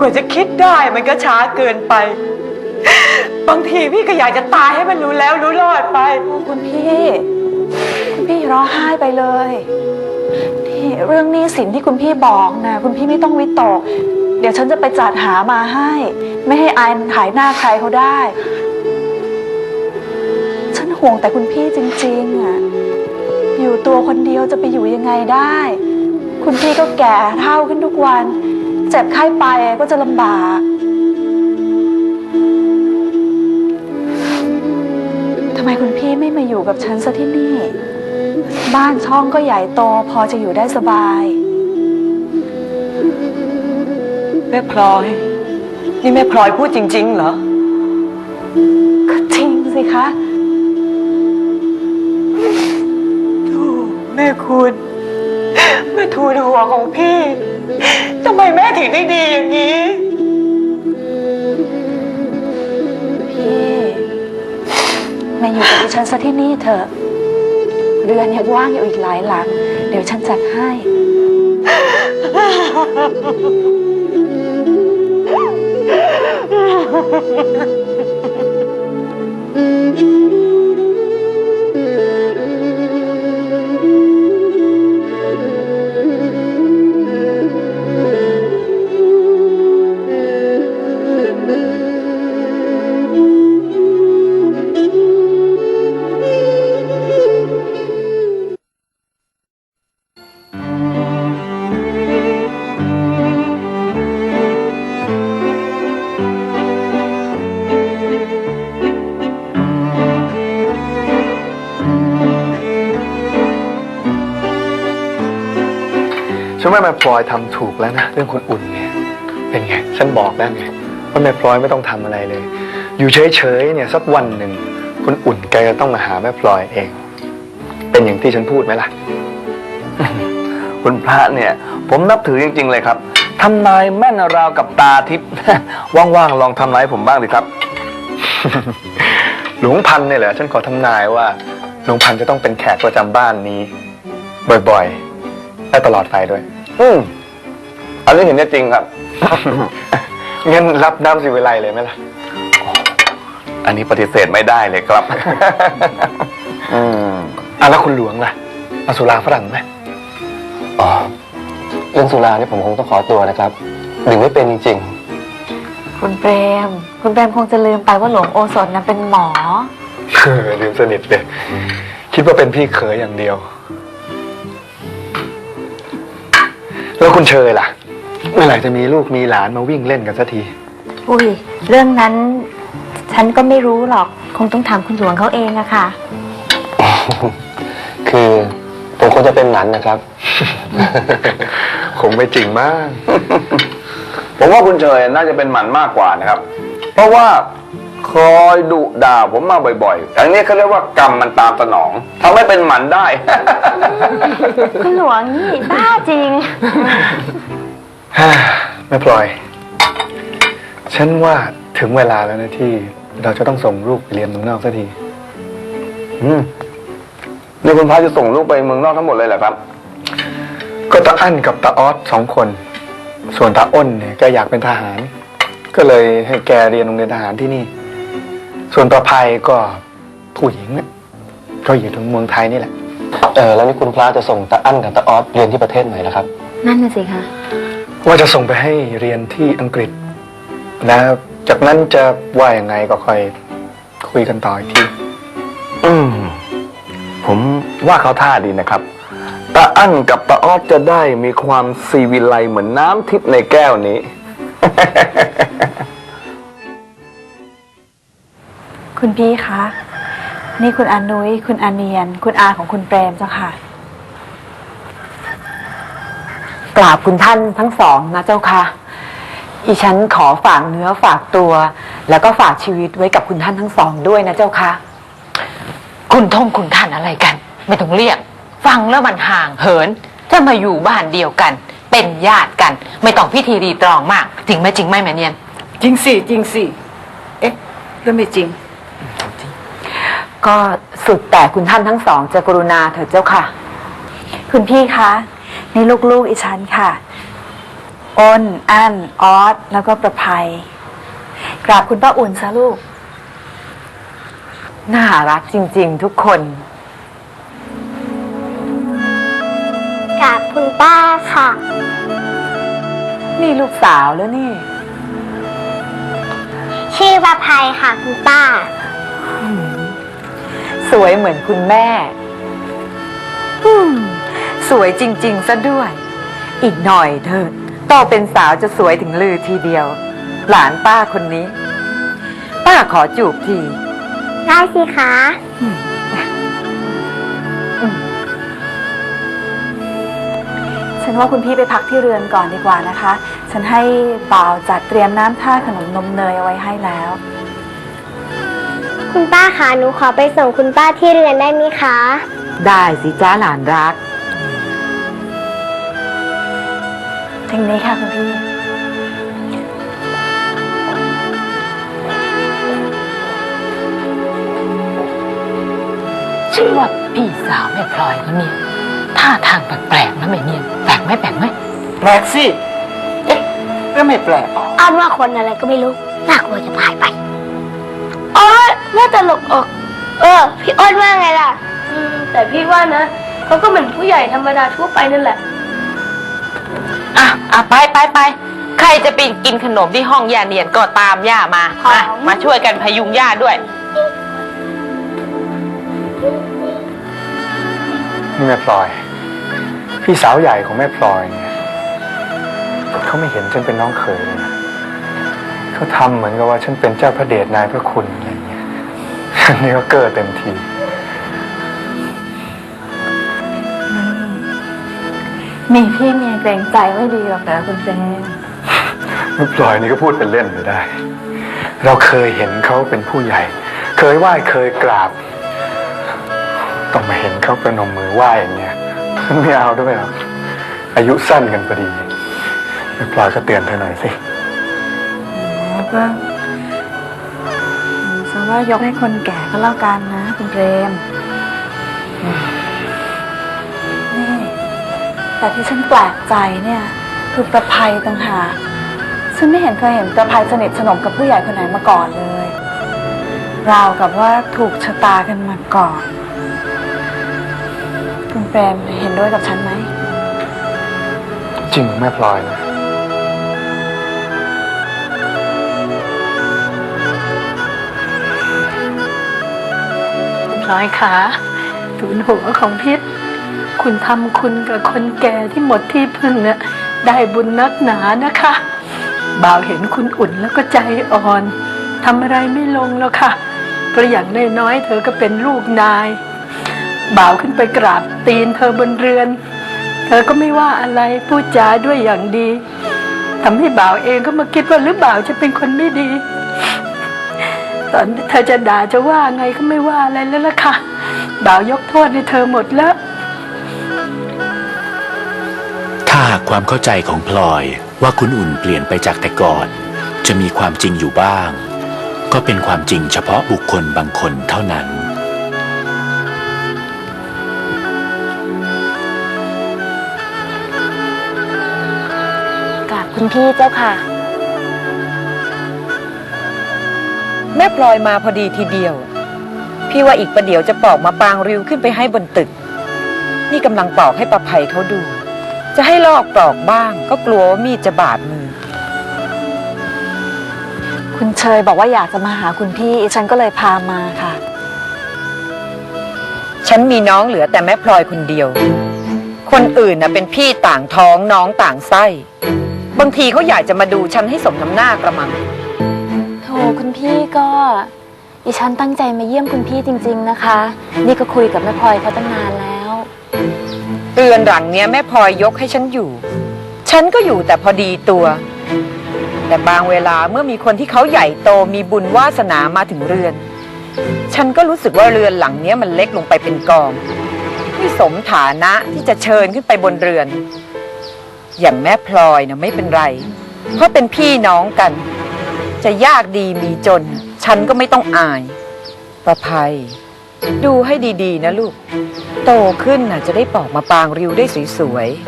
กว่าจะคิดได้มันก็ช้าเกินไป บางทีพี่ก็อยากจะตายให้มันรู้แล้วรู้รอดไป คุณพี่ คุณพี่ร้องไห้ไปเลยนี่เรื่องหนี้สินที่คุณพี่บอกนะคุณพี่ไม่ต้องวิตก เดี๋ยวฉันจะไปจัดหามาให้ ไม่ให้อายขายหน้าใครเขาได้ ฉันห่วงแต่คุณพี่จริงๆอะอยู่ตัวคนเดียวจะไปอยู่ยังไงได้ คุณพี่ก็แก่เท่าขึ้นทุกวัน เจ็บไข้ไปก็จะลำบาก ทำไมคุณพี่ไม่มาอยู่กับฉันซะที่นี่ บ้านช่องก็ใหญ่โตพอจะอยู่ได้สบายแม่พลอย นี่แม่พลอยพูดจริง ๆ เหรอ ก็จริงสิคะโธ่แม่คุณ แม่ทูลหัวของพี่ทำไมแม่ถึงได้ดีอย่างนี้ พี่มาอยู่กับดิฉันซะที่นี่เถอะ เรือนยังว่างอยู่อีกหลายหลัง เดี๋ยวฉันจัดให้ ฉันว่าแม่พลอยทำถูกแล้วนะเรื่องคนอุ่นเนี่ย เป็นไง ฉันบอกแล้วไงว่าแม่พลอยไม่ต้องทำอะไรเลย อยู่เฉยๆเนี่ยสักวันหนึ่งคุณอุ่นแกจะต้องมาหาแม่พลอยเอง เป็นอย่างที่ฉันพูดไหมล่ะ คุณพระเนี่ย ผมนับถือจริง ๆ เลยครับทำนายแม่นราวกับตาทิพย์ ว่างๆลองทำนายผมบ้างดิครับ หลวงพันเนี่ยเหรอฉันขอทำนายว่าหลวงพันจะต้องเป็นแขกประจำบ้านนี้ บ่อยๆและตลอดไปด้วย อืมอันนี้เห็นได้จริงครับ งั้นรับน้ำสิวิไลเลยไหมล่ะ อันนี้ปฏิเสธไม่ได้เลยครับ อืมอะแล้วคุณหลวงล่ะเอาสุราฝรั่งไหมอ๋อเรื่องสุรานี่ผมคงต้องขอตัวนะครับดื่มไม่เป็นจริงคุณเปรม คุณเปรมคงจะลืมไปว่าหลวงโอสถนะเป็นหมอ เออลืมสนิทเลย คิดว่าเป็นพี่เขยอย่างเดียว แล้วคุณเชยล่ะ เมื่อไหร่จะมีลูกมีหลานมาวิ่งเล่นกันสักที อุ้ย เรื่องนั้น ฉันก็ไม่รู้หรอก คงต้องถามคุณหลวงเขาเองอะค่ะๆคือผมควรจะเป็นหนันนะครับ คงไม่จริงมาก ผมว่าคุณเฉยน่าจะเป็นหมันมากกว่านะครับ เพราะว่า คอยดุด่าผมมาบ่อยๆอย่างนี้เขาเรียกว่ากรรมมันตามสนองทำให้เป็นหมันได้ คุณหลวงนี่บ้าจริง แม่พลอย ฉันว่าถึงเวลาแล้วนะที่เราจะต้องส่งลูกไปเรียนเมืองนอกสักที อืมนี่คุณพระจะส่งลูกไปเมืองนอกทั้งหมดเลยเหรอครับ ก็ตาอั้นกับตาออสสองคน ส่วนตาอ้นเนี่ยก็อยากเป็นทหาร ก็เลยให้แกเรียนโรงเรียนทหารที่นี่ ส่วนตาภัยก็ผู้หญิงเนี่ยก็อยู่ถึงเมืองไทยนี่แหละ เออแล้วนี่คุณพระจะส่งตาอั้นกับตาออสเรียนที่ประเทศไหนล่ะครับ นั่นน่ะสิคะว่าจะส่งไปให้เรียนที่อังกฤษ แล้วจากนั้นจะว่ายังไงก็ค่อยคุยกันต่ออีกที อืม ผมว่าเขาท่าดีนะครับ ตาอั้นกับตาออดจะได้มีความซีวิไลเหมือนน้ำทิพย์ในแก้วนี้ คุณพี่คะ นี่คุณอานุ้ย คุณอาเนียน คุณอาของคุณเปรมเจ้าค่ะ กราบคุณท่านทั้งสองนะเจ้าค่ะ อีฉันขอฝากเนื้อฝากตัว แล้วก็ฝากชีวิตไว้กับคุณท่านทั้งสองด้วยนะเจ้าค่ะ คุณท่องคุณท่านอะไรกัน ไม่ต้องเรียก ฟังแล้วมันห่างเหิน จะมาอยู่บ้านเดียวกัน เป็นญาติกัน ไม่ต้องพิธีรีตรองมาก จริงไหมจริงไหมแม่เนียน จริงสิจริงสิ เอ๊ะแล้วไม่จริง ก็สุดแต่คุณท่านทั้งสองจะกรุณาเถิดเจ้าค่ะ คุณพี่คะนี่ลูกๆอีฉันค่ะ อ้น อั้นออสแล้วก็ประภัย กราบคุณป้าอุ่นซะลูก น่ารักจริง ๆ ทุกคนกับคุณป้าค่ะ นี่ลูกสาวแล้วนี่ ชื่อประภัยค่ะคุณป้า สวยเหมือนคุณแม่อืมสวยจริง ๆ ซะด้วย อีกหน่อยเถิดโตเป็นสาวจะสวยถึงลือทีเดียว หลานป้าคนนี้ ป้าขอจูบที ได้สิคะฉันว่าคุณพี่ไปพักที่เรือนก่อนดีกว่านะคะ ฉันให้บ่าวจัดเตรียมน้ำท่าขนมนมเนยเอาไว้ให้แล้ว คุณป้าคะหนูขอไปส่งคุณป้าที่เรือนได้ไหมคะ ได้สิจ้าหลานรัก ถึงนี้ค่ะคุณพี่ฉันว่าพี่สาวแม่พลอยเขาเนี่ยท่าทางแปลกๆนะแม่เนี่ยแปลกไหมแปลกไหมแปลกสิ เอ๊ะก็ไม่แปลกอ้อนว่าคนอะไรก็ไม่รู้น่ากลัวจะพายไปอ้อ นน่าตลกออก เออ พี่อ้อนว่าไงล่ะ อืม แต่พี่ว่านะเขาก็เหมือนผู้ใหญ่ธรรมดาทั่วไปนั่นแหละ อะอะไปไปไปใครจะไปกินขนมที่ห้องย่าเนียนก็ตามย่ามาค่ะ มามาช่วยกันพยุงย่าด้วย นี่แม่พลอย พี่สาวใหญ่ของแม่พลอยเนี่ยเขาไม่เห็นฉันเป็นน้องเขยเลยนะเขาทำเหมือนกับว่าฉันเป็นเจ้าพระเดชนายพระคุณอะไรอย่างเงี้ย อันนี้ก็เกิดเต็มที มีพี่เมียเกรงใจไม่ดีหรอกนะคุณเจนแม่พลอยนี่ก็พูดเป็นเล่นไปได้ เราเคยเห็นเขาเป็นผู้ใหญ่ เคยไหว้เคยกราบ ต้องมาเห็นเขาประนมมือไหว้อย่างเงี้ยไม่เอาด้วยหรอกอายุสั้นกันพอดีแม่พลอยก็เตือนเธอหน่อยสิแล้วก็ซะ ว่ายกให้คนแก่ก็แล้วกันนะ คุณเปรม นี่ แต่ที่ฉันแปลกใจเนี่ย คือประภัยต่างหากฉันไม่เห็นเคยเห็นประภัยสนิทสนมกับผู้ใหญ่คนไหนมาก่อนเลย ราวกับว่าถูกชะตากันมาก่อน คุณเปรมเห็นด้วยกับฉันไหม จริงแม่พลอยนะ น้อยขาทูนหัวของพิษ คุณทำคุณกับคนแก่ที่หมดที่พึ่งเนี่ยได้บุญนักหนานะคะบ่าวเห็นคุณอุ่นแล้วก็ใจอ่อนทำอะไรไม่ลงแล้วค่ะเพราะอย่างน้อยๆเธอก็เป็นลูกนาย บ่าวขึ้นไปกราบตีนเธอบนเรือน เธอก็ไม่ว่าอะไรพูดจาด้วยอย่างดีทำให้บ่าวเองก็มาคิดว่าหรือบ่าวจะเป็นคนไม่ดี ตอนเธอจะด่าจะว่าไงก็ไม่ว่าอะไรแล้วล่ะค่ะบ่าวยกโทษให้เธอหมดแล้ว ถ้าหากความเข้าใจของพลอยว่าคุณอุ่นเปลี่ยนไปจากแต่ก่อน จะมีความจริงอยู่บ้าง ก็เป็นความจริงเฉพาะบุคคลบางคนเท่านั้นกับคุณพี่เจ้าค่ะ แม่พลอยมาพอดีทีเดียว พี่ว่าอีกประเดี๋ยวจะปอกมาปางริ้วขึ้นไปให้บนตึก นี่กำลังปอกให้ประภัยเขาดู จะให้ลอกปลอกบ้าง ก็กลัวว่ามีดจะบาดมือ คุณเชยบอกว่าอยากจะมาหาคุณพี่ ฉันก็เลยพามาค่ะ ฉันมีน้องเหลือแต่แม่พลอยคนเดียว คนอื่นน่ะเป็นพี่ต่างท้องน้องต่างไส้ บางทีเขาอยากจะมาดูฉันให้สมน้ำหน้ากระมัง โถคุณพี่ก็ดิฉันตั้งใจมาเยี่ยมคุณพี่จริง ๆนะคะ นี่ก็คุยกับแม่พลอยเขาตั้งนานแล้ว เรือนหลังเนี้ยแม่พลอยยกให้ฉันอยู่ ฉันก็อยู่แต่พอดีตัว แต่บางเวลาเมื่อมีคนที่เขาใหญ่โตมีบุญวาสนามาถึงเรือน ฉันก็รู้สึกว่าเรือนหลังเนี้ยมันเล็กลงไปเป็นกองไม่สมฐานะที่จะเชิญขึ้นไปบนเรือน อย่างแม่พลอยนะไม่เป็นไร เพราะเป็นพี่น้องกัน จะยากดีมีจน ฉันก็ไม่ต้องอายประภัย ดูให้ดีๆนะลูก โตขึ้นน่ะจะได้ปอกมาปางริ้วได้สวยๆ